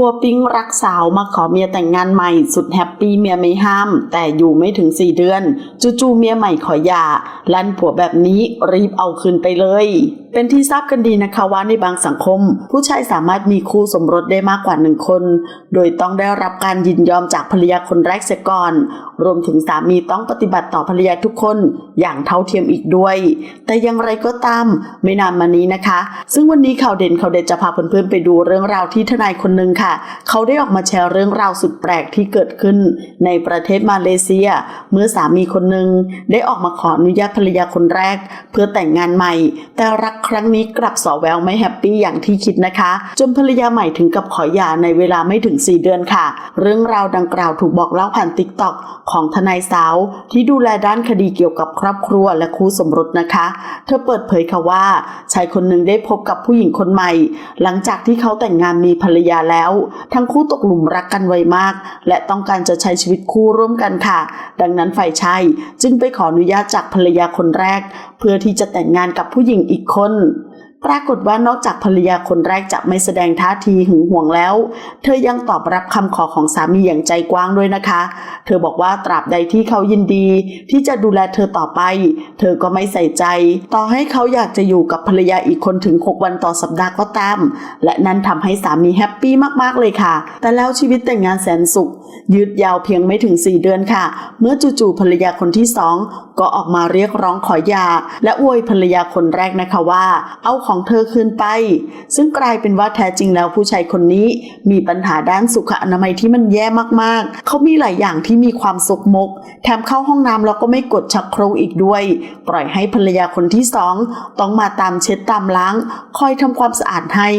พัวปิ้งรักสาวมาขอเมียแต่งงานใหม่สุดแฮปปี้เมียไม่ห้าม แต่อยู่ไม่ถึงสี่เดือน จู่ๆเมียใหม่ขอหย่าลั่นผัวแบบนี้รีบเอาคืนไปเลยเป็นที่ทราบกันดีนะคะว่าในบางสังคม ผู้ชายสามารถมีคู่สมรสได้มากกว่าหนึ่งคน โดยต้องได้รับการยินยอมจากภรรยาคนแรกเสียก่อน รวมถึงสามีต้องปฏิบัติต่อภรรยาทุกคนอย่างเท่าเทียมอีกด้วย แต่อย่างไรก็ตามไม่นานมานี้นะคะ ซึ่งวันนี้ข่าวเด่นข่าวเด็ดจะพาเพื่อนๆไปดูเรื่องราวที่ทนายคนหนึ่งค่ะ เขาได้ออกมาแชร์เรื่องราวสุดแปลกที่เกิดขึ้น ในประเทศมาเลเซีย เมื่อสามีคนหนึ่งได้ออกมาขออนุญาตภรรยาคนแรก เพื่อแต่งงานใหม่ แต่รักครั้งนี้กลับสอแววไม่แฮปปี้อย่างที่คิดนะคะ จนภรรยาใหม่ถึงกับขอหย่าในเวลาไม่ถึง 4 เดือนค่ะ เรื่องราวดังกล่าวถูกบอกเล่าผ่านติ๊กต็อกของทนายสาว ที่ดูแลด้านคดีเกี่ยวกับครอบครัวและคู่สมรสนะคะ เธอเปิดเผยค่ะว่า ชายคนหนึ่งได้พบกับผู้หญิงคนใหม่ หลังจากที่เขาแต่งงานมีภรรยาแล้ว ทั้งคู่ตกหลุมรักกันไวมาก และต้องการจะใช้ชีวิตคู่ร่วมกันค่ะ ดังนั้นฝ่ายชายจึงไปขออนุญาตจากภรรยาคนแรก เพื่อที่จะแต่งงานกับผู้หญิงอีกคน ปรากฏว่านอกจากภรรยาคนแรกจะไม่แสดงท่าทีหึงหวงแล้ว เธอยังตอบรับคำขอของสามีอย่างใจกว้างด้วยนะคะ เธอบอกว่าตราบใดที่เขายินดี ที่จะดูแลเธอต่อไป เธอก็ไม่ใส่ใจ ต่อให้เขาอยากจะอยู่กับภรรยาอีกคนถึง 6 วันต่อสัปดาห์ก็ตาม และนั่นทำให้สามีแฮปปี้มากๆเลยค่ะ แต่แล้วชีวิตแต่งงานแสนสุขยืดยาวเพียงไม่ถึง 4 เดือนค่ะ เมื่อจู่ๆภรรยาคนที่สอง ก็ออกมาเรียกร้องขอหย่าและอวยภรรยาคนแรกนะคะว่า เอาของเธอคืนไป ซึ่งกลายเป็นว่าแท้จริงแล้วผู้ชายคนนี้มีปัญหาด้านสุขอนามัยที่มันแย่มากๆ เขามีหลายอย่างที่มีความสกมก แถมเข้าห้องน้ำแล้วก็ไม่กดชักโครกอีกด้วย ปล่อยให้ภรรยาคนที่สองต้องมาตามเช็ดตามล้าง คอยทำความสะอาดให้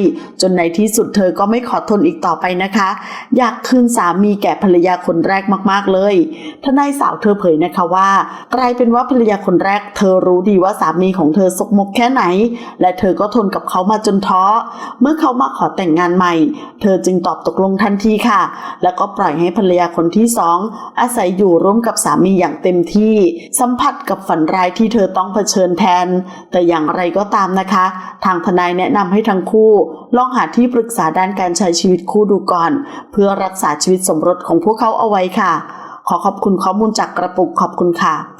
จนในที่สุดเธอก็ไม่ขอทนอีกต่อไปนะคะ อยากคืนสามีแก่ภรรยาคนแรกมาก ๆเลยทนายสาวเธอเผยนะคะว่า กลายเป็นว่าภรรยาคนแรก เธอรู้ดีว่าสามีของเธอสกมกแค่ไหน และเธอก็ทนกับเขามาจนท้อ เมื่อเขามาขอแต่งงานใหม่ เธอจึงตอบตกลงทันทีค่ะ แล้วก็ปล่อยให้ภรรยาคนที่สองอาศัยอยู่ร่วมกับสามีอย่างเต็มที่ สัมผัสกับฝันร้ายที่เธอต้องเผชิญแทน แต่อย่างไรก็ตามนะคะ ทางทนายแนะนำให้ทั้งคู่ ลองหาที่ปรึกษาด้านการใช้ชีวิตคู่ดูก่อน เพื่อรักษาชีวิตสมรสของพวกเขาเอาไว้ค่ะ ขอขอบคุณข้อมูลจากกระปุกขอบคุณค่ะ